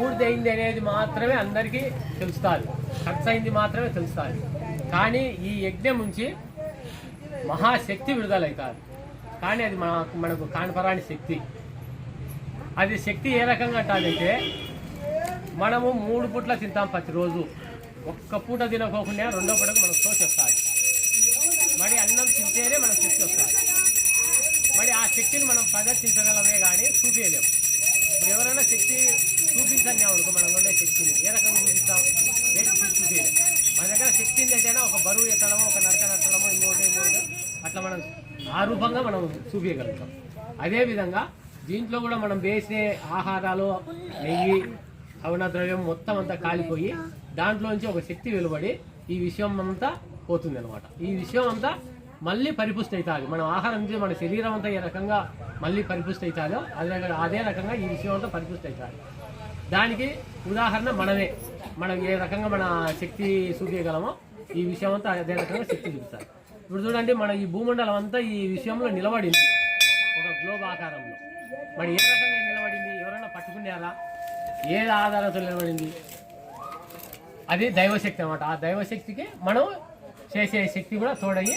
బూడిదైంది అనేది మాత్రమే అందరికీ తెలుస్తారు ఖర్చు అయింది మాత్రమే తెలుస్తారు కానీ ఈ యజ్ఞం నుంచి మహాశక్తి విడుదలవుతారు కానీ అది మనకు మనకు కానపరాని శక్తి. అది శక్తి ఏ రకంగా అంటాదంటే మనము మూడు పూట్ల తింటాం ప్రతిరోజు. ఒక్క పూట తినకోకుండా రెండో పూటకు మనకు తోచి వస్తుంది. మరి అన్నం తింటేనే మనకు శక్తి వస్తుంది. మరి ఆ శక్తిని మనం ప్రదర్శించగలమే కానీ చూపించలేము ఇప్పుడు ఎవరైనా శక్తి చూపించండి అనుకో మనం ఉండే శక్తిని ఏ రకంగా చూపిస్తాం? ఏంటి మన దగ్గర శక్తి ఏంటంటే ఒక బరువు ఎత్తడమో ఒక నరక నట్టడమో ఇంకోటి ఇంకోటి అట్లా మనం ఆ రూపంగా మనం చూపించగలుగుతాం. అదేవిధంగా దీంట్లో కూడా మనం వేసే ఆహారాలు నెయ్యి అవన ద్రవ్యం మొత్తం అంతా కాలిపోయి దాంట్లోంచి ఒక శక్తి వెలువడి ఈ విషయం అంతా పోతుంది అనమాట ఈ విషయం అంతా మళ్ళీ పరిపుష్టి అవుతుంది. మనం ఆహారం మన శరీరం అంతా ఏ రకంగా మళ్ళీ పరిపుష్టి అవుతుందో అదే అదే రకంగా ఈ విషయం అంతా పరిపుష్టి అవుతుంది. దానికి ఉదాహరణ మనమే. మనం ఏ రకంగా మన శక్తి చూపించగలమో ఈ విషయం అంతా అదే రకంగా శక్తి చూపిస్తారు. ఇప్పుడు చూడండి మన ఈ భూమండలం అంతా ఈ విషయంలో నిలబడింది. ఒక గ్లోబ్ ఆకారంలో. మరి ఏ రకంగా నిలబడింది? ఎవరైనా పట్టుకున్నారా? ఏది ఆధారంతో నిలబడింది? అది దైవశక్తి అనమాట ఆ దైవశక్తికి మనం చేసే శక్తి కూడా తోడయ్యి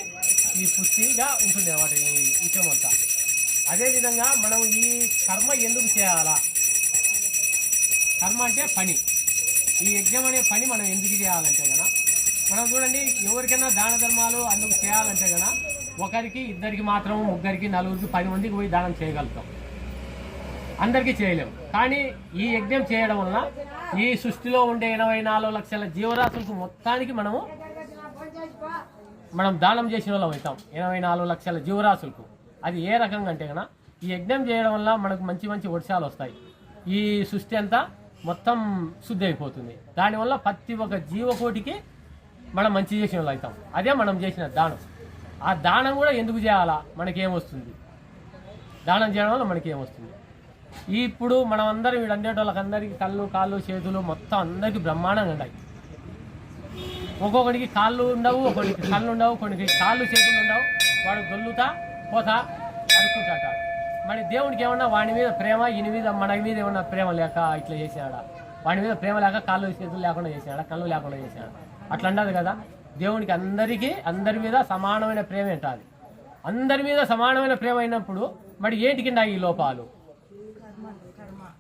ఈ పుష్టిగా ఉంటుంది అనమాట ఈ విషయం అంతా. అదేవిధంగా మనం ఈ కర్మ ఎందుకు చేయాలా? కర్మ అంటే పని. ఈ యజ్ఞం అనే పని మనం ఎందుకు చేయాలంటే కదా మనం చూడండి ఎవరికైనా దాన ధర్మాలు అందుకు చేయాలంటే కదా ఒకరికి ఇద్దరికి మాత్రం ముగ్గురికి నలుగురికి పది మందికి పోయి దానం చేయగలుగుతాం. అందరికీ చేయలేము కానీ ఈ యజ్ఞం చేయడం వలన ఈ సృష్టిలో ఉండే ఎనభై నాలుగు లక్షల జీవరాశులకు మొత్తానికి మనము మనం దానం చేసిన వాళ్ళం అవుతాం. ఎనభై నాలుగు లక్షల జీవరాశులకు. అది ఏ రకంగా అంటే కనుక ఈ యజ్ఞం చేయడం వల్ల మనకు మంచి మంచి వర్షాలు వస్తాయి. ఈ సృష్టి అంతా మొత్తం శుద్ధి అయిపోతుంది. దానివల్ల ప్రతి ఒక్క జీవకోటికి మనం మంచి చేసిన వాళ్ళు అవుతాం. అదే మనం చేసిన దానం. ఆ దానం కూడా ఎందుకు చేయాలా? మనకేమొస్తుంది దానం చేయడం వల్ల మనకేమొస్తుంది ఇప్పుడు మనం అందరం వీడు వాళ్ళకందరికీ అందరికీ కళ్ళు కాళ్ళు చేతులు మొత్తం అందరికీ బ్రహ్మాండంగా ఉన్నాయి ఒక్కొక్కడికి కాళ్ళు ఉండవు ఒకరికి కళ్ళు ఉండవు కొన్నికి కాళ్ళు చేతులు ఉండవు. వాడు దొల్లుతా పోతా అడుక్కుంటాడు మరి దేవుడికి ఏమన్నా వాడి మీద ప్రేమ ఈయన మీద మన మీద ఏమన్నా ప్రేమ లేక ఇట్లా చేసినాడా వాడి మీద ప్రేమ లేక కాళ్ళు చేతులు లేకుండా చేసినాడా కళ్ళు లేకుండా చేసినాడా అట్లా ఉండదు కదా. దేవునికి అందరికీ అందరి మీద సమానమైన ప్రేమ ఉంటుంది అందరి మీద సమానమైన ప్రేమ అయినప్పుడు మరి ఏంటికి ఈ లోపాలు?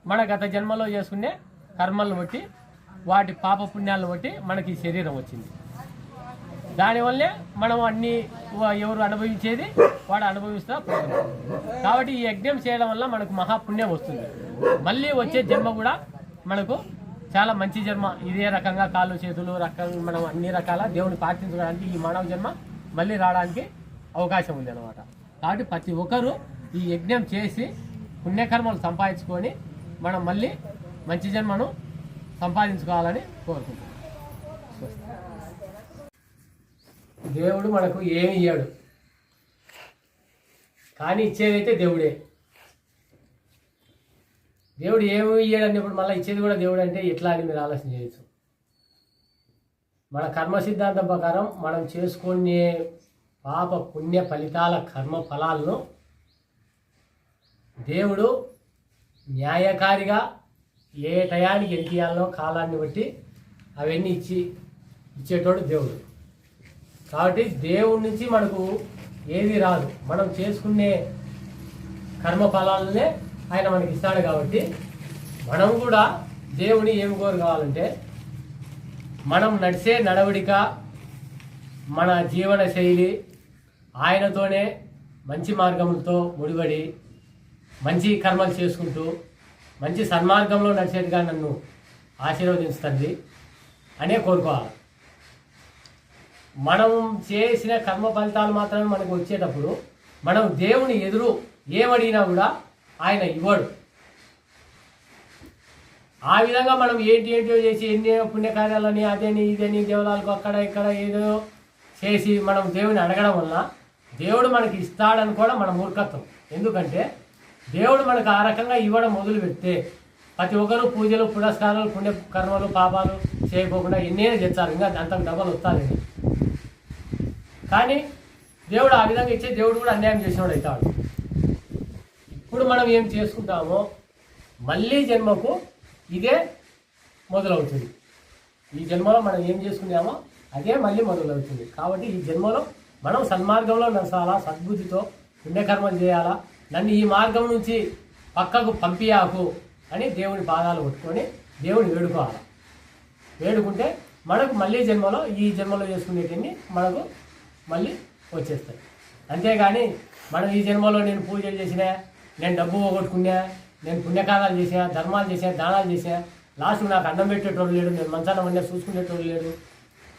మన గత జన్మలో చేసుకునే కర్మలను బట్టి వాటి పాప పుణ్యాలను బట్టి మనకి శరీరం వచ్చింది. దానివల్లే మనం అన్ని ఎవరు అనుభవించేది వాడు అనుభవిస్తా పోతున్నాం కాబట్టి ఈ యజ్ఞం చేయడం వల్ల మనకు మహాపుణ్యం వస్తుంది. మళ్ళీ వచ్చే జన్మ కూడా మనకు చాలా మంచి జన్మ. ఇదే రకంగా కాళ్ళు చేతులు రకం మనం అన్ని రకాల దేవుని ప్రార్థించడానికి ఈ మానవ జన్మ మళ్ళీ రావడానికి అవకాశం ఉంది అనమాట కాబట్టి ప్రతి ఒక్కరూ ఈ యజ్ఞం చేసి పుణ్యకర్మలు సంపాదించుకొని మనం మళ్ళీ మంచి జన్మను సంపాదించుకోవాలని కోరుకుంటున్నాం. దేవుడు మనకు ఏమి ఇయ్యాడు? కానీ ఇచ్చేదైతే దేవుడే. దేవుడు ఏమి ఇయ్యాడు అన్నప్పుడు మళ్ళీ ఇచ్చేది కూడా దేవుడు అంటే ఎట్లా అని మీరు ఆలోచన చేయొచ్చు. మన కర్మ సిద్ధాంతం ప్రకారం మనం చేసుకునే పాప పుణ్య ఫలితాల కర్మ ఫలాలను దేవుడు న్యాయకారిగా ఏ టయానికి ఎంత ఇయ్యాలనో కాలాన్ని బట్టి అవన్నీ ఇచ్చి ఇచ్చేటోడు దేవుడు. కాబట్టి దేవుడి నుంచి మనకు ఏది రాదు. మనం చేసుకునే కర్మ ఫలాలనే ఆయన మనకి ఇస్తాడు కాబట్టి మనం కూడా దేవుని ఏమి కోరు కావాలంటే మనం నడిచే నడవడిక మన జీవన శైలి ఆయనతోనే మంచి మార్గములతో ముడిపడి మంచి కర్మలు చేసుకుంటూ మంచి సన్మార్గంలో నడిచేట్టుగా నన్ను ఆశీర్వదిస్తుంది అనే కోరుకోవాలి. మనం చేసిన కర్మ ఫలితాలు మాత్రమే మనకు వచ్చేటప్పుడు మనం దేవుని ఎదురు ఏమడిగినా కూడా ఆయన ఇవ్వడు. ఆ విధంగా మనం ఏంటి ఏంటో చేసి ఎన్ని పుణ్యకార్యాలని అదేని ఇదని దేవతలకు అక్కడ ఇక్కడ ఏదో చేసి మనం దేవుని అడగడం వల్ల దేవుడు మనకి ఇస్తాడని కూడా మన మూర్ఖత్వం. ఎందుకంటే దేవుడు మనకు ఆ రకంగా ఇవ్వడం మొదలు పెడితే ప్రతి ఒక్కరు పూజలు పురస్కారాలు పుణ్య కర్మలు పాపాలు చేయకోకుండా ఎన్నేనే చేస్తారు. ఇంకా అంతకు డబ్బులు వస్తాలేదు కానీ దేవుడు ఆ విధంగా ఇచ్చే దేవుడు కూడా అన్యాయం చేసినవాడు అవుతాడు ఇప్పుడు మనం ఏం చేసుకుంటామో మళ్ళీ జన్మకు ఇదే మొదలవుతుంది. ఈ జన్మలో మనం ఏం చేసుకున్నామో అదే మళ్ళీ మొదలవుతుంది. కాబట్టి ఈ జన్మలో మనం సన్మార్గంలో నడచాలా సద్బుద్ధితో పుణ్యకర్మలు చేయాలా నన్ను ఈ మార్గం నుంచి పక్కకు పంపియాకు అని దేవుని పాదాలు కొట్టుకొని దేవుని వేడుకోవాలి. వేడుకుంటే మనకు మళ్ళీ జన్మలో ఈ జన్మలో చేసుకునేటివన్నీ మనకు మళ్ళీ వచ్చేస్తాయి. అంతేగాని మనం ఈ జన్మలో నేను పూజలు చేసినా నేను డబ్బు పోగొట్టుకున్నా నేను పుణ్యకారాలు చేసా ధర్మాలు చేసా దానాలు చేసా లాస్ట్ నాకు అన్నం పెట్టేటోడు లేడు నేను మంచాన వండే చూసుకునేటోడు లేడు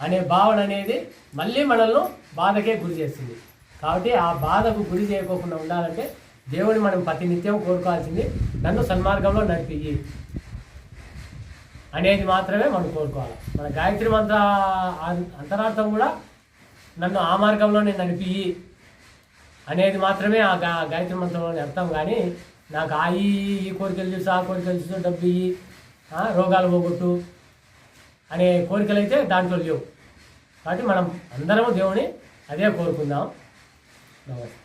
అనే భావన అనేది మళ్ళీ మనల్ని బాధకే గురి చేస్తుంది. కాబట్టి ఆ బాధకు గురి చేయకోకుండా ఉండాలంటే దేవుని మనం ప్రతి నిత్యం కోరుకోవాల్సింది నన్ను సన్మార్గంలో నడిపి అనేది మాత్రమే మనం కోరుకోవాలి. మన గాయత్రి మంత్ర అంతరార్థం కూడా నన్ను ఆ మార్గంలో నేను నడిపి అనేది మాత్రమే ఆ గా గాయత్రి మంత్రంలోని అర్థం. కానీ నాకు ఆ ఈ ఈ కోరికలు చూసి ఆ కోరికలు చూసి డబ్బు ఇయ్యి రోగాలు పోగొట్టు అనే కోరికలు అయితే దాంట్లో లేవు. కాబట్టి మనం అందరము దేవుని అదే కోరుకుందాం. నమస్తే.